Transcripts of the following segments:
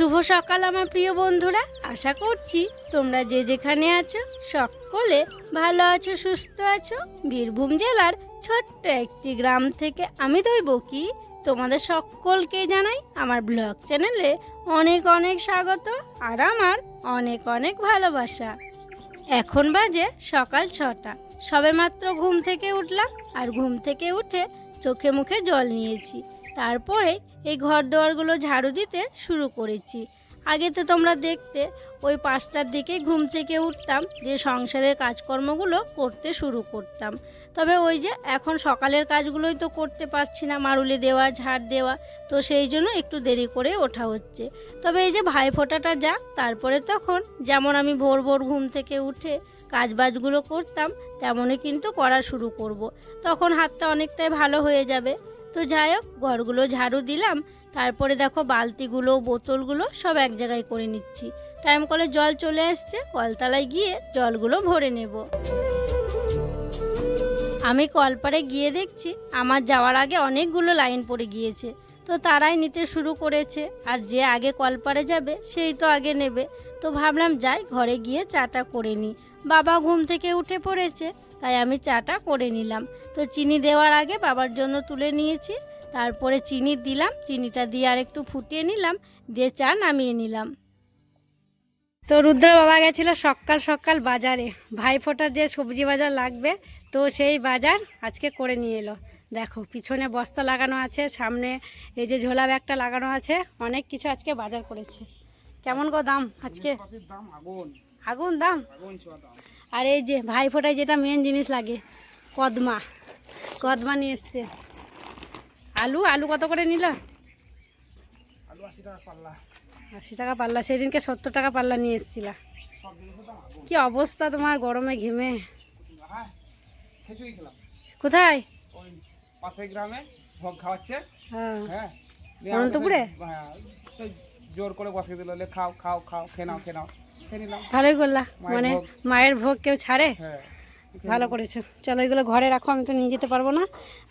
শুভ সকাল, আমার প্রিয় বন্ধুরা। আশা করছি তোমরা যে যেখানে আছো, সকলে ভালো আছো, সুস্থ আছো। বীরভূম জেলার ছোট্ট একটি গ্রাম থেকে আমি দইব কি তোমাদের সকলকে জানাই আমার ব্লগ চ্যানেলে অনেক অনেক স্বাগত আর আমার অনেক অনেক ভালোবাসা। এখন বাজে সকাল ছটা। সবেমাত্র ঘুম থেকে উঠলাম আর ঘুম থেকে উঠে চোখে মুখে জল নিয়েছি। তারপরে এই ঘর দোয়ারগুলো ঝাড়ু দিতে শুরু করেছি। আগে তো তোমরা দেখতে ওই পাঁচটার দিকে ঘুম থেকে উঠতাম দিয়ে সংসারের কাজকর্মগুলো করতে শুরু করতাম। তবে ওই যে এখন সকালের কাজগুলোই তো করতে পারছি না, মারুলি দেওয়া, ঝাড় দেওয়া, তো সেই জন্য একটু দেরি করে ওঠা হচ্ছে। তবে এই যে ভাইফোঁটাটা যাক, তারপরে তখন যেমন আমি ভোর ভোর ঘুম থেকে উঠে কাজবাজগুলো করতাম, তেমনই কিন্তু করা শুরু করব। তখন হাতটা অনেকটাই ভালো হয়ে যাবে। তো যাই হোক, ঘরগুলো ঝাড়ু দিলাম। তারপরে দেখো বালতিগুলো, বোতলগুলো সব এক জায়গায় করে নিচ্ছি। টাইম কলে জল চলে আসছে কলতলায় গিয়ে জলগুলো ভরে নেব। আমি কলপারে গিয়ে দেখছি, আমার যাওয়ার আগে অনেকগুলো লাইন পড়ে গিয়েছে। তো তারাই নিতে শুরু করেছে, আর যে আগে কলপারে যাবে, সেই তো আগে নেবে। তো ভাবলাম যাই, ঘরে গিয়ে চাটা করে নিই। বাবা ঘুম থেকে উঠে পড়েছে, তাই আমি চাটা করে নিলাম। তো চিনি দেওয়ার আগে বাবার জন্য তুলে নিয়েছি, তারপরে চিনি দিলাম, চিনিটা দিয়ে আর একটু ফুটিয়ে নিলাম, দিয়ে চা নামিয়ে নিলাম। তো রুদ্র বাবা গেছিল সকাল সকাল বাজারে। ভাইফোঁটার যে সবজি বাজার লাগবে, তো সেই বাজার আজকে করে নিয়ে এলো। দেখো, পিছনে বস্তা লাগানো আছে, সামনে এই যে ঝোলা ব্যাগটা লাগানো আছে, অনেক কিছু আজকে বাজার করেছে। কেমন গো দাম আজকে? দাম আগুন। আগুন দাম? আর এই যে ভাই ভাইফোঁটায় যেটা মেন জিনিস লাগে কদমা। কদমা নিয়ে এসছে। আলু আলু কত করে নিল? আশি টাকা পাল্লা। আশি টাকা পাল্লা সেদিনকে সত্তর টাকা পাল্লা নিয়ে এসেছিলা। কি অবস্থা তোমার গরমে ঘেমে? হ্যাঁ কোথায়? পাশের গ্রামে ভোগ খাওয়াচ্ছে। হ্যাঁ। হ্যাঁ অনন্তপুরে? জোর করে বসিয়ে দিল খাও খাও খাও খেয়ে নাও। ভালোই করলা মানে মায়ের ভোগ কেউ ছাড়ে? হ্যাঁ ভালো করেছ। চলো এগুলো ঘরে রাখো আমি তো নিয়ে যেতে পারব না।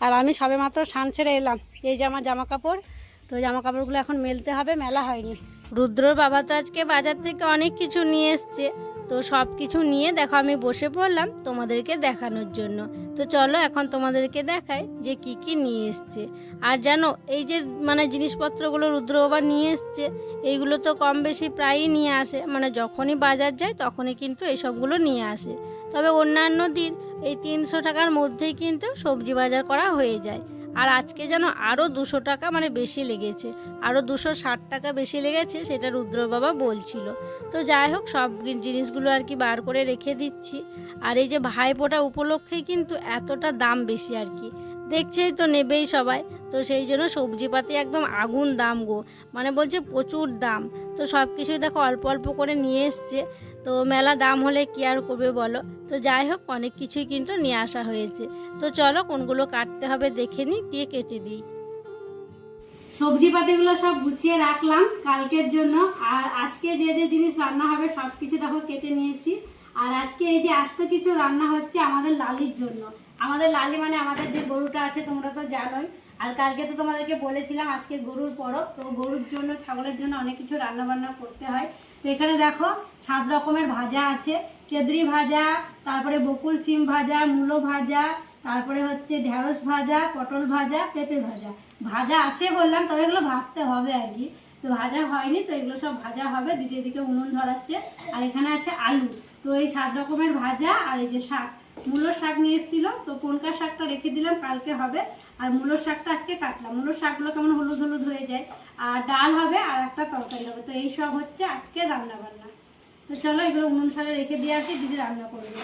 আর আমি সবে মাত্র সান ছেড়ে এলাম। এই যে আমার জামা কাপড় তো জামা কাপড়গুলো এখন মেলতে হবে মেলা হয়নি। রুদ্রর বাবা তো আজকে বাজার থেকে অনেক কিছু নিয়ে এসছে। তো সব কিছু নিয়ে দেখো আমি বসে পড়লাম তোমাদেরকে দেখানোর জন্য। তো চলো এখন তোমাদেরকে দেখাই যে কি কি নিয়ে এসছে। আর জানো, এই যে মানে জিনিসপত্রগুলো রুদ্র বাবা নিয়ে এসছে, এইগুলো তো কম বেশি প্রায়ই নিয়ে আসে। মানে যখনই বাজার যায় তখনই কিন্তু এইসবগুলো নিয়ে আসে। তবে অন্যান্য দিন এই তিনশো টাকার মধ্যেই কিন্তু সবজি বাজার করা হয়ে যায়। আর আজকে যেন আরও দুশো টাকা মানে বেশি লেগেছে। আরও দুশো ষাট টাকা বেশি লেগেছে সেটা রুদ্র বাবা বলছিল। তো যাই হোক, সব জিনিসগুলো আর কি বার করে রেখে দিচ্ছি। আর এই যে ভাইফোঁটা উপলক্ষেই কিন্তু এতটা দাম বেশি আর কি। দেখছেই তো নেবেই সবাই। তো সেই জন্য সবজিপাতি একদম আগুন দাম গো। মানে বলছে প্রচুর দাম। তো সব কিছুই দেখো অল্প অল্প করে নিয়ে এসছে। তো মেলা দাম হলে কি আর করবে বলো? তো যাই হোক, অনেক কিছুই কিন্তু নিয়ে আসা হয়েছে। তো চলো, কোনগুলো কাটতে হবে দেখে নিই, দিয়ে কেটে দিই। সবজি পাতিগুলো সব গুছিয়ে রাখলাম কালকের জন্য। আর আজকে যে যে জিনিস রান্না হবে, সব কিছু দেখো কেটে নিয়েছি। আর আজকে এই যে আস্ত কিছু রান্না হচ্ছে আমাদের লালির জন্য। আমাদের লালি মানে আমাদের যে গরুটা আছে, তোমরা তো জানোই। আর কালকে তো তোমাদেরকে বলেছিলাম আজকে গরুর পরব। তো গরুর জন্য, ছাগলের জন্য অনেক কিছু রান্না বান্না করতে হয়। এখানে দেখো সাত রকমের ভাজা আছে। কেদরি ভাজা, তারপরে বকুল সিম ভাজা, মূলো ভাজা, তারপরে হচ্ছে ঢেঁড়স ভাজা, পটল ভাজা, পেঁপে ভাজা। ভাজা আছে বললাম, তবে এগুলো ভাজতে হবে আর কি। তো ভাজা হয়নি, তো এগুলো সব ভাজা হবে। দিকে দিকে উনুন ধরাচ্ছে। আর এখানে আছে আলু। তো এই সাত রকমের ভাজা আর এই যে শাক। মূলোর শাক নিয়ে এসেছিল, তো কোনকার শাকটা রেখে দিলাম, কালকে হবে। আর মূলোর শাকটা আজকে কাটলাম। মূলোর শাকগুলো কেমন হলুদ হলুদ হয়ে যায়, আর ডাল হবে আর একটা তরকারি হবে। তো এই সব হচ্ছে আজকে রান্না বান্না তো চলো এগুলো উনুন সালে রেখে দিয়ে আসি, দিদি রান্না করবে।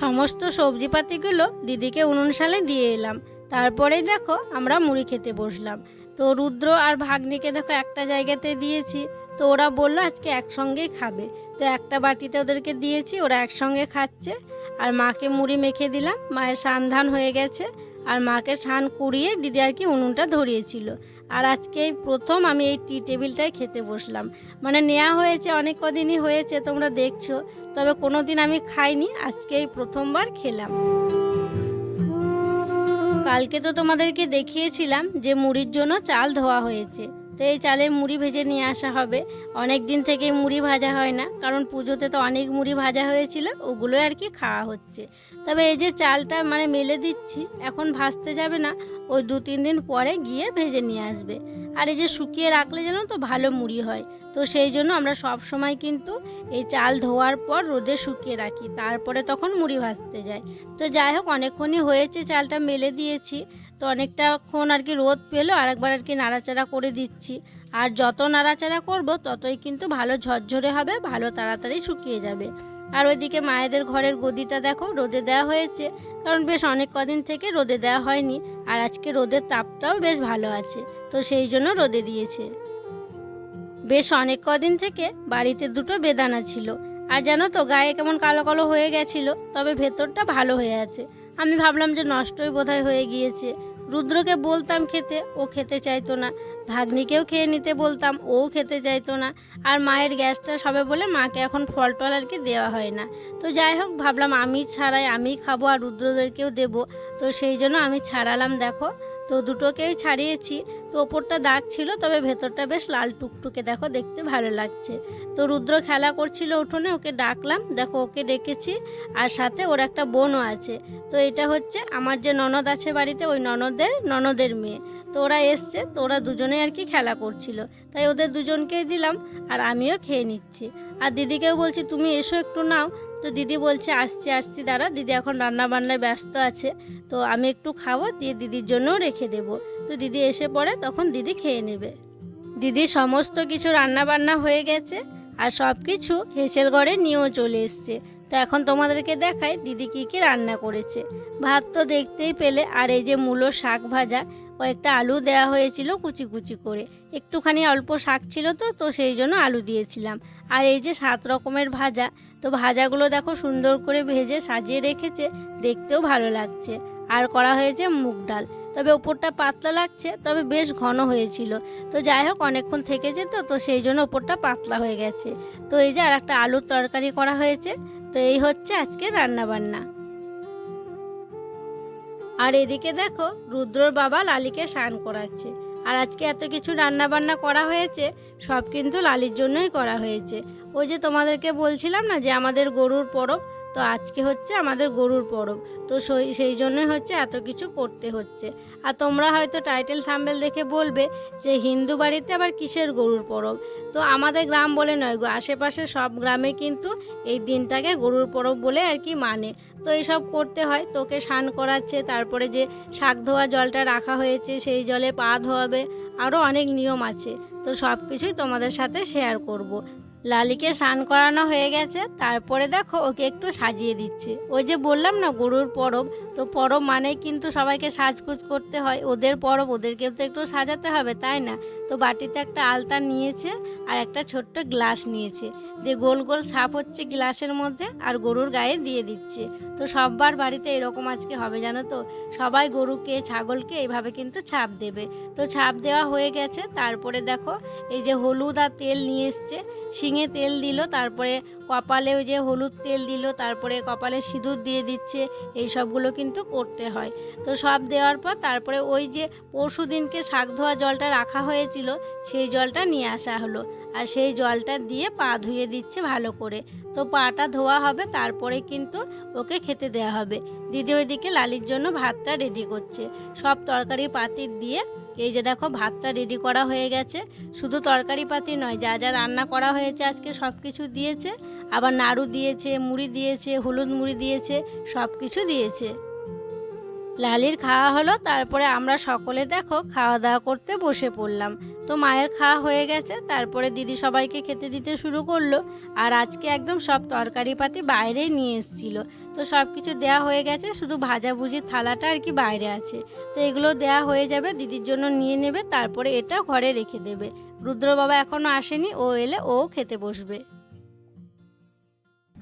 সমস্ত সবজিপাতিগুলো দিদিকে উনুন সালে দিয়ে এলাম। তারপরেই দেখো, আমরা মুড়ি খেতে বসলাম। তো রুদ্র আর ভাগ্নিকে দেখো একটা জায়গাতে দিয়েছি। তো ওরা বলল, আজকে একসঙ্গেই খাবে। তো একটা বাটিতে ওদেরকে দিয়েছি, ওরা একসঙ্গে খাচ্ছে। আর মাকে মুড়ি মেখে দিলাম, মায়ের সান ধান হয়ে গেছে। আর মাকে সান কুড়িয়ে দিদি আর কি উনুনটা ধরিয়েছিল। আর আজকে প্রথম আমি এই টি টেবিলটায় খেতে বসলাম। মানে নেওয়া হয়েছে, অনেক কদিনই হয়েছে, তোমরা দেখছ। তবে কোনো দিন আমি খাইনি, আজকে এই প্রথমবার খেলাম। কালকে তো তোমাদেরকে দেখিয়েছিলাম যে মুড়ির জন্য চাল ধোয়া হয়েছে। তো এই চালের মুড়ি ভেজে নিয়ে আসা হবে। অনেক দিন থেকে মুড়ি ভাজা হয় না, কারণ পুজোতে তো অনেক মুড়ি ভাজা হয়েছিল, ওগুলো আর কি খাওয়া হচ্ছে। তবে এই যে চালটা মানে মেলে দিচ্ছি, এখন ভাজতে যাবে না, ওই দু তিন দিন পরে গিয়ে ভেজে নিয়ে আসবে। আর এই যে শুকিয়ে রাখলে যেন তো ভালো মুড়ি হয়, তো সেই জন্য আমরা সব সময় কিন্তু এই চাল ধোয়ার পর রোদে শুকিয়ে রাখি, তারপরে তখন মুড়ি ভাজতে যাই। তো যাই হোক, অনেকক্ষণই হয়েছে চালটা মেলে দিয়েছি তো অনেকটাক্ষণ আর কি রোদ পেল, আরেকবার আর কি নাড়াচাড়া করে দিচ্ছি। আর যত নাড়াচাড়া করব, ততই কিন্তু ভালো ঝরঝরে হবে, ভালো তাড়াতাড়ি শুকিয়ে যাবে। আর ওইদিকে মায়েদের ঘরের গদিটা দেখো, রোদে দেওয়া হয়েছে। কারণ বেশ অনেক কদিন থেকে রোদে দেওয়া হয়নি, আর আজকে রোদের তাপটাও বেশ ভালো আছে, তো সেই জন্য রোদে দিয়েছে। বেশ অনেক কদিন থেকে বাড়িতে দুটো বেদানা ছিল। আর জানো তো, গায়ে কেমন কালো কালো হয়ে গেছিল, তবে ভেতরটা ভালো হয়ে আছে। আমি ভাবলাম যে নষ্টই বোধহয় হয়ে গিয়েছে। রুদ্রকে বলতাম খেতে, ও খেতে চাইতো না। ভাগ্নিকেও খেয়ে নিতে বলতাম ও খেতে চাইতো না। আর মায়ের গ্যাসটা সবে বলে মাকে এখন ফল টল আর কি দেওয়া হয় না। তো যাই হোক, ভাবলাম আমি ছাড়াই আমি খাব আর রুদ্রদেরকেও দেবো। তো সেই জন্য আমি ছাড়ালাম, দেখো। তো দুটোকেই ছাড়িয়েছি। তো ওপরটা দাগ ছিল, তবে ভেতরটা বেশ লাল টুকটুকে, দেখো দেখতে ভালো লাগছে। তো রুদ্র খেলা করছিল উঠোনে, ওকে ডাকলাম, দেখো ওকে ডেকেছি, আর সাথে ওর একটা বোনও আছে। তো এটা হচ্ছে আমার যে ননদ আছে বাড়িতে, ওই ননদের ননদের মেয়ে। তো ওরা এসছে, তো ওরা দুজনেই আর কি খেলা করছিল। তাই ওদের দুজনকেই দিলাম, আর আমিও খেয়ে নিচ্ছি। আর দিদিকেও বলছি, তুমি এসো একটু নাও। তো দিদি বলছে, আসছি আসছি, দাঁড়া। দিদি এখন রান্না বান্নায় ব্যস্ত আছে। তো আমি একটু খাব, দিয়ে দিদির জন্যও রেখে দেব। তো দিদি এসে পড়ে, তখন দিদি খেয়ে নেবে। দিদি সমস্ত কিছু রান্না বান্না হয়ে গেছে, আর সব কিছু হেসেল ঘরে নিয়েও চলে এসছে। তো এখন তোমাদেরকে দেখাই দিদি কী কী রান্না করেছে। ভাত তো দেখতেই পেলে, আর এই যে মূলো শাক ভাজা কয়েকটা আলু দেওয়া হয়েছিল কুচি কুচি করে। একটুখানি অল্প শাক ছিল তো তো সেই জন্য আলু দিয়েছিলাম। আর এই যে সাত রকমের ভাজা, তো ভাজাগুলো দেখো সুন্দর করে ভেজে সাজিয়ে রেখেছে, দেখতেও ভালো লাগছে। আর করা হয়েছে মুগ ডাল। তবে ওপরটা পাতলা লাগছে, তবে বেশ ঘন হয়েছিল। তো যাই হোক, অনেকক্ষণ থেকেছে তো তো সেই জন্য ওপরটা পাতলা হয়ে গেছে। তো এই যে আর একটা আলুর তরকারি করা হয়েছে, তো এই হচ্ছে আজকে রান্না বান্না আর এদিকে দেখো, রুদ্রর বাবা লালিকে স্নান করাচ্ছে। আর আজকে এত কিছু রান্না বান্না করা হয়েছে, সব কিন্তু লালির জন্যই করা হয়েছে। ওই যে তোমাদেরকে বলছিলাম না যে আমাদের গরুর পরব তো আজকে হচ্ছে আমাদের গরুর পরব। তো সেই সেই জন্যই হচ্ছে এত কিছু করতে হচ্ছে। আর তোমরা হয়তো টাইটেল থাম্বেল দেখে বলবে যে হিন্দু বাড়িতে আবার কিসের গরুর পরব? তো আমাদের গ্রাম বলে নয় গো আশেপাশে সব গ্রামে কিন্তু এই দিনটাকে গরুর পরব বলে আর কি মানে। তো এইসব করতে হয়, তোকে স্নান করাচ্ছে, তারপরে যে শাক ধোয়া জলটা রাখা হয়েছে সেই জলে পা ধোয়াবে আরও অনেক নিয়ম আছে। তো সব কিছুই তোমাদের সাথে শেয়ার করব। লালিকে স্নান করানো হয়ে গেছে, তারপরে দেখো ওকে একটু সাজিয়ে দিচ্ছে। ওই যে বললাম না, গরুর পরব। তো পরব মানেই কিন্তু সবাইকে সাজকুজ করতে হয়। ওদের পরব ওদেরকে তো একটু সাজাতে হবে, তাই না? তো বাটিতে একটা আলতা নিয়েছে আর একটা ছোট্ট গ্লাস নিয়েছে। দিয়ে গোল গোল সাপ হচ্ছে গ্লাসের মধ্যে আর গরুর গায়ে দিয়ে দিচ্ছে। তো সববার বাড়িতে এরকম আজকে হবে, জানো তো? সবাই গরুকে, ছাগলকে এইভাবে কিন্তু ছাপ দেবে। তো ছাপ দেওয়া হয়ে গেছে, তারপরে দেখো এই যে হলুদ আর তেল নিয়ে এসছে। শিঙে তেল দিল, তারপরে কপালে ওই যে হলুদ তেল দিল, তারপরে কপালে সিঁদুর দিয়ে দিচ্ছে, এই সবগুলো কিন্তু করতে হয়। তো সব দেওয়ার পর তারপরে ওই যে পরশু দিনকে শাক ধোয়া জলটা রাখা হয়েছিল, সেই জলটা নিয়ে আসা হলো। আর সেই জলটা দিয়ে পা ধুয়ে দিচ্ছে ভালো করে। তো পাটা ধোয়া হবে, তারপরে কিন্তু ওকে খেতে দেওয়া হবে। দিদি ওইদিকে লালির জন্য ভাতটা রেডি করছে। সব তরকারি পাতি দিয়ে, এই যে দেখো ভাতটা রেডি করা হয়ে গেছে। শুধু তরকারি পাতি নয়, যা যা রান্না করা হয়েছে আজকে সব কিছু দিয়েছে। আবার নাড়ু দিয়েছে, মুড়ি দিয়েছে, হলুদ মুড়ি দিয়েছে, সব কিছু দিয়েছে। লালির খাওয়া হলো, তারপরে আমরা সকলে দেখো খাওয়া দাওয়া করতে বসে পড়লাম। তো মায়ের খাওয়া হয়ে গেছে, তারপরে দিদি সবাইকে খেতে দিতে শুরু করল আর আজকে একদম সব তরকারি পাতি বাইরেই নিয়ে এসেছিল। তো সব কিছু দেওয়া হয়ে গেছে, শুধু ভাজাভুজির থালাটা আর কি বাইরে আছে। তো এগুলো দেওয়া হয়ে যাবে, দিদির জন্য নিয়ে নেবে, তারপরে এটা ঘরে রেখে দেবে। রুদ্র বাবা এখনও আসেনি, ও এলে ও খেতে বসবে।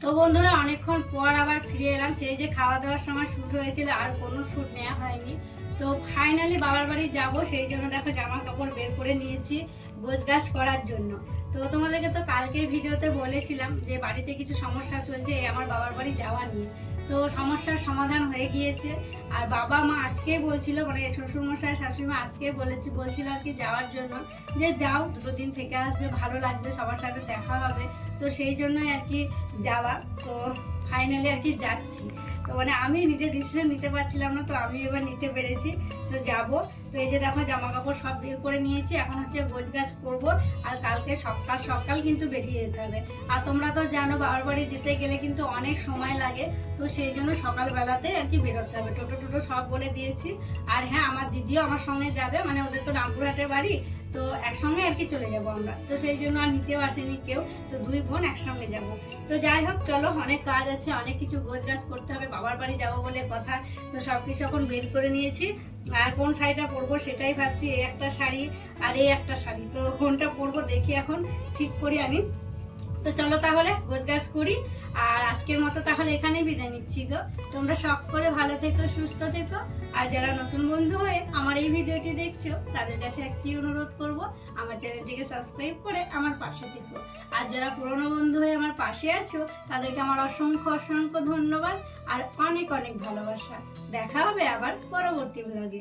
তো বন্ধুরা, অনেকক্ষণ পর আবার ফিরে এলাম। সেই যে খাওয়া দাওয়ার সময় শুট হয়েছিল, আর কোনো শ্যুট নেওয়া হয়নি। তো ফাইনালি বাবার বাড়ি যাব, সেই জন্য দেখো জামা কাপড় বের করে নিয়েছি। গোছগাছ করার জন্য। তো তোমাদেরকে তো কালকের ভিডিওতে বলেছিলাম যে বাড়িতে কিছু সমস্যা চলছে আমার বাবার বাড়ি যাওয়া নিয়ে। তো সমস্যার সমাধান হয়ে গিয়েছে। আর বাবা মা আজকেই বলছিল মানে শ্বশুরমশাই শাশুড়ি মা আজকে বলেছি বলছিল আর কি যাওয়ার জন্য যে যাও, দুটো দিন থেকে আসবে, ভালো লাগবে, সবার সাথে দেখা হবে। তো সেই জন্যই আর কি যাওয়া। তো ফাইনালি আর কি যাচ্ছি। তো মানে আমি নিজে ডিসিশন নিতে পারছিলাম না, তো আমি এবার নিতে পেরেছি। তো যাব। তো এই যে দেখো জামা কাপড় সব বের করে নিয়েছি। এখন হচ্ছে গোছ গাছ করব আর কালকে সকাল সকাল কিন্তু বেরিয়ে যেতে হবে। আর তোমরা তো জানো, বাবার বাড়ি যেতে গেলে কিন্তু অনেক সময় লাগে। তো সেই জন্য সকালবেলাতে আর কি বেরোতে হবে। টোটো টোটো সব বলে দিয়েছি। আর হ্যাঁ আমার দিদিও আমার সঙ্গে যাবে। মানে ওদের তো রামপুরহাটের বাড়ি। তো একসঙ্গে আর কি চলে যাব আমরা। তো সেই জন্য আর নিতেও আসেনি কেউ, তো দুই বোন একসঙ্গে যাব। তো যাই হোক, চলো, অনেক কাজ আছে, অনেক কিছু গোছ গাছ করতে হবে, বাবার বাড়ি যাব বলে কথা। তো সব কিছু এখন বের করে নিয়েছি। আর কোন শাড়িটা পরবো সেটাই ভাবছি, এই একটা শাড়ি আর এই একটা শাড়ি। তো কোনটা পরবো দেখি এখন, ঠিক করি আমি। তো চলো তাহলে গোছগাছ করি। আর আজকের মতো তাহলে এখানেই বিদায় নিচ্ছি গো। তোমরা শখ করে ভালো থেকো, সুস্থ থেকো। আর যারা নতুন বন্ধু হয়ে আমার এই ভিডিওটি দেখছ, তাদের কাছে একটি অনুরোধ করব, আমার চ্যানেলটিকে সাবস্ক্রাইব করে আমার পাশে থেকো। আর যারা পুরনো বন্ধু হয়ে আমার পাশে আছো, তাদেরকে আমার অসংখ্য অসংখ্য ধন্যবাদ আর অনেক অনেক ভালোবাসা। দেখা হবে আবার পরবর্তী ব্লগে